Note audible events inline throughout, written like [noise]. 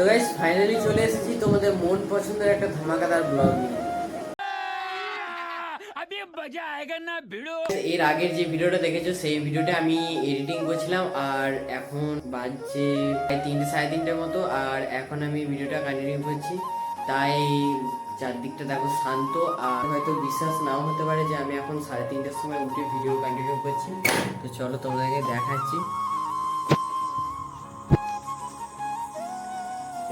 তো guys finally চলে এসেছি তোমাদের মন পছন্দের একটা ধামাকাদার ব্লগ নিয়ে। এর আগের যে ভিডিওটা দেখেছ সেই ভিডিওটা আমি এডিটিং করছিলাম আর এখন বাজছে প্রায় তিনটে সাড়ে তিনটের মতো আর এখন আমি ভিডিওটা কন্টিনিউ করছি। তাই চারদিকটা দেখো শান্ত আর হয়তো বিশ্বাস নাও হতে পারে যে আমি এখন সাড়ে তিনটের সময় উঠে ভিডিও কন্টিনিউ করছি। তো চলো তোমাদেরকে দেখাচ্ছি।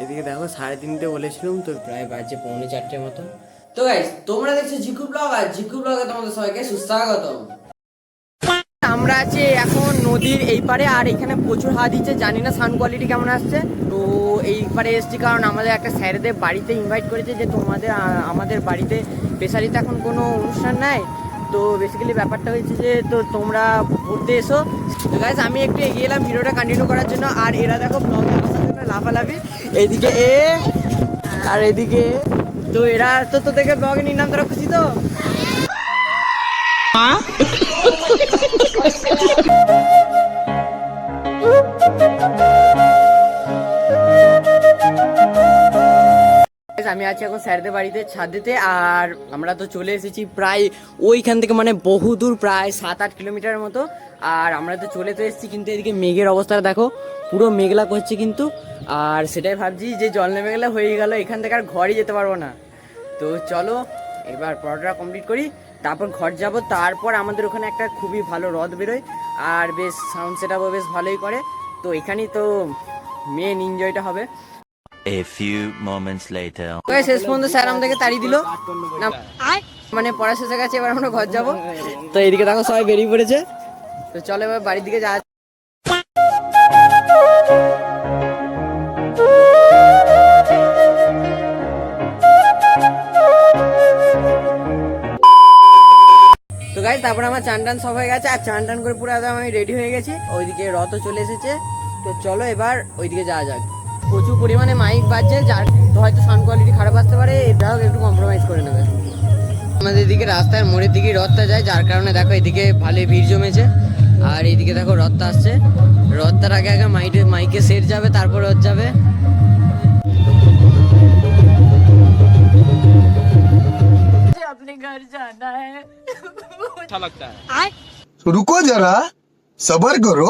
এদিকে দেখো, সাড়ে তিনটে বলেছিলাম তো প্রায় বাজে পৌনে চারটের মতো। তো গাইস তোমরা দেখছ জিকু ব্লগ, আর জিকু ব্লগে তোমাদের সবাইকে সুস্বাগতম। আমরা আছি এখন নদীর এই পারে আর এখানে প্রচুর হাত দিচ্ছে, জানি না সাউন্ড কোয়ালিটি কেমন আসছে। তো এই পারে এসছি কারণ আমাদের একটা স্যারেদের বাড়িতে ইনভাইট করেছে যে তোমাদের আমাদের বাড়িতে স্পেশালিতে এখন কোনো অনুষ্ঠান নাই। তো বেসিক্যালি ব্যাপারটা হয়েছে যে, তো তোমরা ঘুরতে এসো। তো গাইস আমি একটু এগিয়ে এলাম ভিডিওটা কন্টিনিউ করার জন্য, আর এরা দেখো ব্লগ লাফালাফি। এইদিকে এ আর এদিকে তো এরা তো দেখে ব্লগে নিলাম তোরা খুশি তো। আমি আছি এখন স্যারদের বাড়িতে ছাদেতে আর আমরা তো চলে এসেছি প্রায় ওইখান থেকে মানে বহু দূর, প্রায় সাত আট কিলোমিটারের মতো। আর আমরা তো চলে তো এসেছি, কিন্তু এদিকে মেঘের অবস্থাটা দেখো, পুরো মেঘলা করছে কিন্তু। আর সেটাই ভাবছি যে জল নেমে গেলে হয়ে গেল, এখান থেকে আর ঘরই যেতে পারব না। তো চলো, এবার পড়াটা কমপ্লিট করি, তারপর ঘর যাব, তারপর আমাদের ওখানে একটা খুবই ভালো হ্রদ বেরোয়, আর বেশ সাউন্ড সেটআপও বেশ ভালোই করে। তো এখানেই তো মেন এনজয়টা হবে। A few moments later. ওকে শেষ পর্যন্ত স্যার আমাদেরকে তাড়িয়ে দিল। না মানে পড়া শেষে গেছে এবার আমরা ঘর যাব। তো এইদিকে দেখো সবাই বেরিয়ে পড়েছে। তো চলো এবার বাড়ির দিকে যা তো গাইজ তারপরে আমার চান টান সব হয়ে গেছে আর চান টান করে পুরো একদম আমি রেডি হয়ে গেছি। ওইদিকে রথ চলে এসেছে। তো চলো এবার ওইদিকে যাওয়া যাক। প্রচুর পরিমাণে মাইক বাজছে যার তো হয়তো সাউন্ড কোয়ালিটি খারাপ আসতে পারে এটা হোক একটু কম্প্রোমাইজ করে নেবে আমাদের এদিকে রাস্তার মোড়ের দিকেই রথটা যায় যার কারণে দেখো এদিকে ভালোই ভিড় জমেছে আর এইদিকে দেখো রথটা আসছে রথটার আগে আগে মাইকে মাইকে সেট যাবে তারপর রথ যাবে तो रुको जरा सबर करो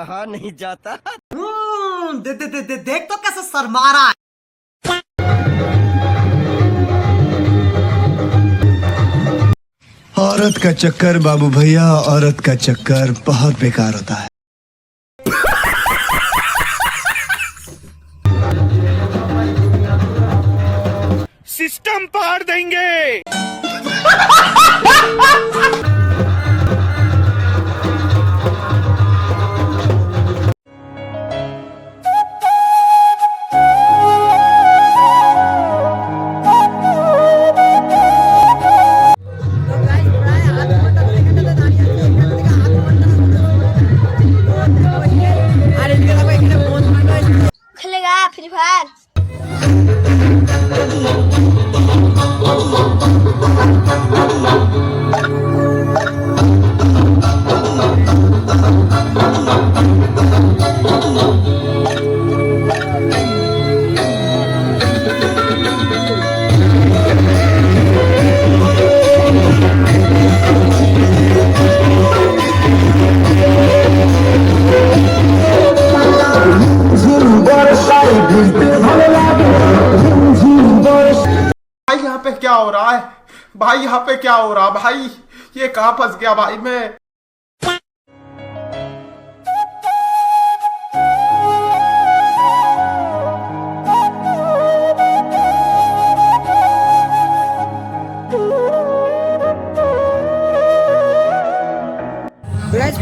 रहा नहीं जाता। दे, दे, दे, दे, देख तो कैसे शर्मा रहा है। औरत का चक्कर बाबू भैया औरत का चक्कर बहुत बेकार होता है। सिस्टम पार देंगे। [laughs] भाई, यहाँ पे क्या हो रहा है? भाई, यहाँ पे क्या हो रहा भाई, ये कहाँ फंस गया भाई मैं?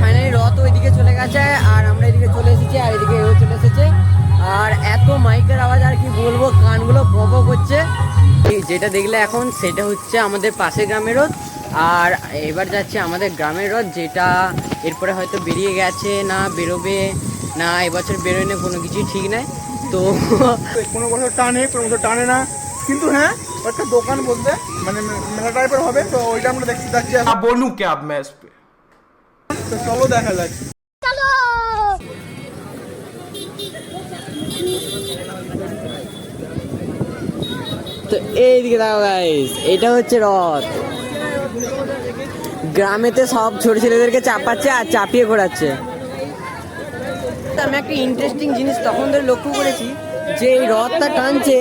ফাইনালি রথ ওইদিকে চলে গেছে আর আমরা এদিকে চলে এসেছি আর এদিকে এও চলে এসেছে। আর এত মাইকের আওয়াজ আর কি বলব কানগুলো ভব করছে যেটা দেখলে এখন সেটা হচ্ছে আমাদের পাশে গ্রামের রথ। আর এবার যাচ্ছে আমাদের গ্রামের রথ যেটা এরপরে হয়তো বেরিয়ে গেছে না বেরোবে না এবছর বেরোয় না কোনো কিছুই ঠিক নাই। তো [laughs] কোনো বছর টানে কোনো বছর টানে না। কিন্তু হ্যাঁ একটা দোকান বলতে মানে মেলা টাইপের হবে তো ওইটা আমরা দেখতে যাচ্ছি। বলুন কে আপ তো চলো দেখা যাক। তো এইদিকে দেখো গাইস এটা হচ্ছে রথ। গ্রামেতে সব ছোট ছেলেদেরকে চাপাচ্ছে আর চাপিয়ে ঘোরাচ্ছে। তা আমি একটা ইন্টারেস্টিং জিনিস তখন ধরে লক্ষ্য করেছি যে এই রথটা টানছে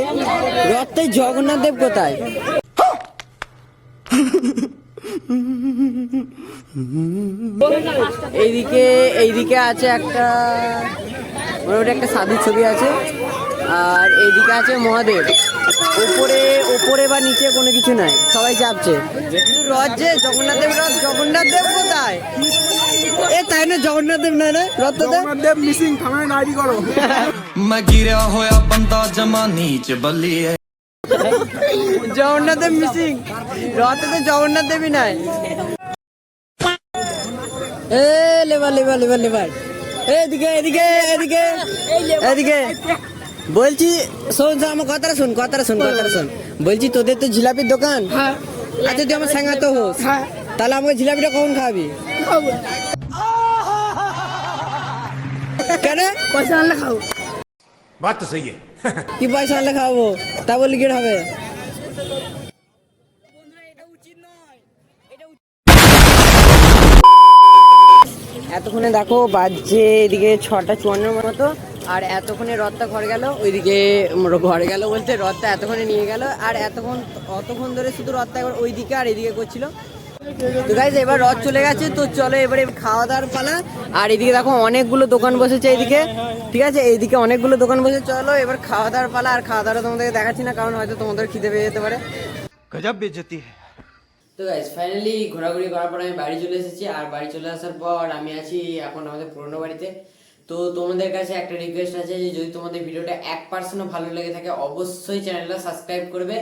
রথটাই জগন্নাথ দেব কোথায়? [laughs] এইদিকে এইদিকে আছে একটা মোটামুটি একটা সাধুর ছবি আছে আর এইদিকে আছে মহাদেব ওপরে ওপরে বা নিচে কোনো কিছু নাই সবাই চাপছে কিন্তু রথ যে জগন্নাথ দেব রথ জগন্নাথ দেব কোথায় এ তাই না জগন্নাথ দেব না রে রথটা জগন্নাথ দেব মিসিং থানায় ডায়েরি করো [laughs] मैं गिरा होया बंदा जमा नीच बल्ली है [laughs] জগন্নাথ দেব মিসিং। রথে তো জগন্নাথ দেবী নাই। এ লেবার লেবার লেবার লেবার। এদিকে এদিকে এদিকে এদিকে। বলছি শোন আমার কথাটা শোন কথাটা শোন কথাটা শোন। বলছি তোদের তো জিলাপির দোকান? হ্যাঁ। আচ্ছা তুই আমার সঙ্গে তো হোস হ্যাঁ। তাহলে আমাকে জিলাপিটা কখন খাবি। কেন? পয়সা আনলে খাব। কি পয়সা আনলে খাব? তা বলি কি হবে? এতক্ষণে দেখো বাজছে এদিকে ছটা চুয়ান্নর মতো, আর এতক্ষণে রথটা ঘরে গেল, ওইদিকে ঘর গেল বলতে রথটা এতক্ষণে নিয়ে গেল, আর এতক্ষণ অতক্ষণ ধরে শুধু রথটা একবার ওইদিকে আর এদিকে করছিল। তো গাইজ এবার রথ চলে গেছে তো চলো এবারে খাওয়া দাওয়ার পালা। আর এদিকে দেখো অনেকগুলো দোকান বসেছে এইদিকে ঠিক আছে? এইদিকে অনেকগুলো দোকান বসে চলো এবার খাওয়া দাওয়ার পালা। আর খাওয়া দাওয়া তোমাদেরকে দেখাচ্ছি না কারণ হয়তো তোমাদের খিদে পেয়ে যেতে পারে। গজব বেজতি তো গাইজ ফাইনালি ঘোরাঘুরি করার পর আমি বাড়ি চলে এসেছি। আর বাড়ি চলে আসার পর আমি আছি এখন আমাদের পুরোনো বাড়িতে। তো তোমাদের কাছে একটা রিকোয়েস্ট আছে যে যদি তোমাদের ভিডিওটা এক পার্সেন্টও ভালো লেগে থাকে অবশ্যই চ্যানেলটা সাবস্ক্রাইব করবে।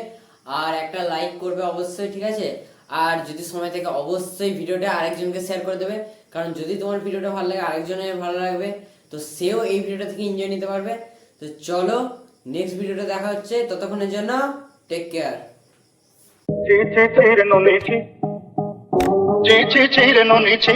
আর একটা লাইক করবে অবশ্যই ঠিক আছে? আর যদি সময় থেকে, অবশ্যই ভিডিওটা আরেকজনকে শেয়ার করে দেবে। কারণ যদি তোমার ভিডিওটা ভালো লাগে, আরেকজনের ভালো লাগবে, তো সেও এই ভিডিওটা থেকে এনজয় নিতে পারবে। তো চলো নেক্সট ভিডিওটা দেখা হচ্ছে। ততক্ষণের জন্য টেক কেয়ার চি চি, চে চে। চে রে, নো নিচি